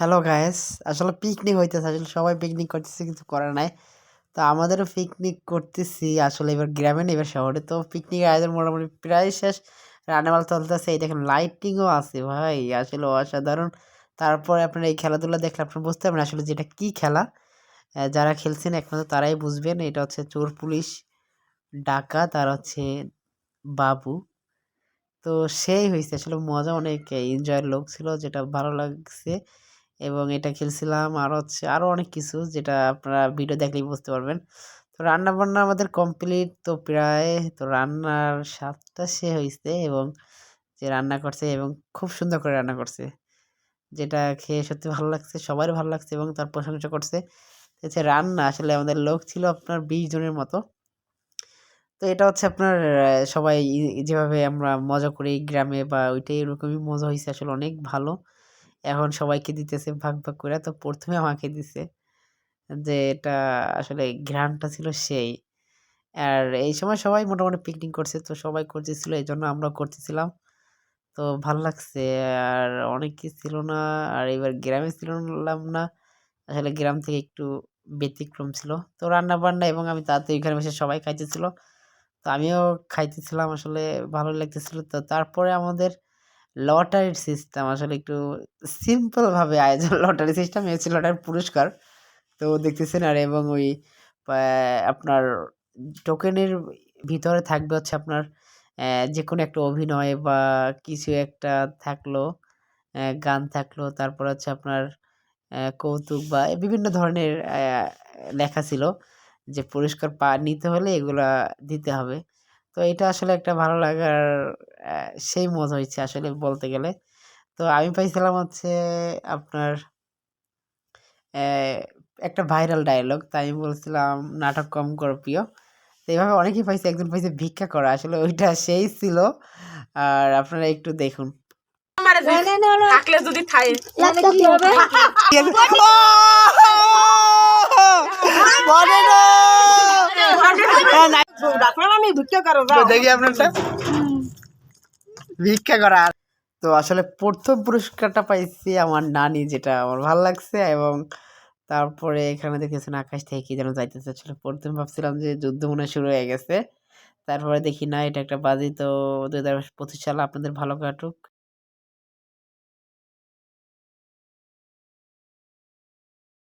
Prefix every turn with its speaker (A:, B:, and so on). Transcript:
A: Hello guys আসলে picnic হইতেছে। আসলে সবাই পিকনিক করতেছে, কিছু করার নাই। তো আমাদেরও পিকনিক করতেছি। আসলে এবার গ্রামে এবার শহরে। তো পিকনিকের আয়োজন মোটামুটি প্রায় শেষ। রান্নাবান্না চলতেছে। এই দেখেন লাইটিংও আছে, ভাই। আসলে অসাধারণ। তারপরে আপনার এই খেলাধুলা দেখলে আপনার বুঝতে পারবেন আসলে যেটা কি খেলা। যারা খেলছেন একমাত্র তারাই বুঝবেন। এটা হচ্ছে চোর পুলিশ, ডাকাত আর হচ্ছে বাবু। তো সেই হয়েছে আসলে মজা অনেক। এনজয়ের লোক ছিল, যেটা ভালো লাগছে। এবং এটা খেলছিলাম। আর হচ্ছে আরও অনেক কিছু যেটা আপনারা ভিডিও দেখলেই বুঝতে পারবেন। তো রান্না বান্না আমাদের কমপ্লিট তো প্রায়, তো রান্নার স্বাদটা সে হয়েছে এবং যে রান্না করছে এবং খুব সুন্দর করে রান্না করছে। যেটা খেয়ে সত্যি ভালো লাগছে, সবারই ভালো লাগছে এবং তার প্রশংসা করছে। হচ্ছে রান্না আসলে আমাদের লোক ছিল আপনার বিশ জনের মতো। তো এটা হচ্ছে আপনার, সবাই যেভাবে আমরা মজা করি গ্রামে বা ওইটাই এরকমই মজা হয়েছে আসলে অনেক ভালো। এখন সবাইকে দিতেছে ভাগ ভাগ করে। তো প্রথমে আমাকে দিছে যে, এটা আসলে ঘ্রাণটা ছিল সেই। আর এই সময় সবাই মোটামুটি পিকনিক করছে, তো সবাই করতেছিল এই জন্য আমরাও করতেছিলাম। তো ভালো লাগছে। আর অনেক কিছু ছিল না, আর এবার গ্রামে ছিলাম না। আসলে গ্রাম থেকে একটু ব্যতিক্রম ছিল। তো রান্না বান্না এবং আমি তাড়াতাড়ি ওইখানে বসে সবাই খাইতেছিল। তো আমিও খাইতেছিলাম, আসলে ভালো লাগতেছিল। তো তারপরে আমাদের লটারির সিস্টেম আসলে একটু সিম্পল ভাবে আয়োজন লটারি সিস্টেম হচ্ছে লটারির পুরস্কার। তো দেখতেছেন, আর এবং ওই আপনার টোকেনের ভিতরে থাকবে হচ্ছে আপনার যে কোনো একটা অভিনয় বা কিছু একটা থাকল গান থাকল, তারপর হচ্ছে আপনার কৌতুক বা বিভিন্ন ধরনের লেখা ছিল যে পুরস্কার পা, নিতে হলে এগুলা দিতে হবে। তো এটা আসলে একটা ভালো লাগার সেই মজা হয়েছে আসলে বলতে গেলে। তো আমি পাইছিলাম হচ্ছে আপনার একটা ভাইরাল ডায়লগ তাই আমি বলছিলাম নাটক কম করো প্রিয়। তো এইভাবে অনেকেই পাইছে একজন পাইছে ভিক্ষা করা আসলে ওইটা সেই ছিল। আর আপনারা একটু দেখুন।
B: থাকলে যদি আমি ভিক্ষা করো
A: দেখি আপনারটা ভিক্ষা করার তো আসলে প্রথম পুরস্কারটা পাইছি আমার নানি, যেটা আমার ভালো লাগছে এবং তারপরে এখানে দেখেছেন আকাশ থেকে কি যেন যাইতেছে। আসলে প্রথম ভাবছিলাম যে যুদ্ধ মনে শুরু হয়ে গেছে। তারপরে দেখি না, এটা একটা বাজি তো দু হাজার পঁচিশ সাল, আপনাদের ভালো কাটুক।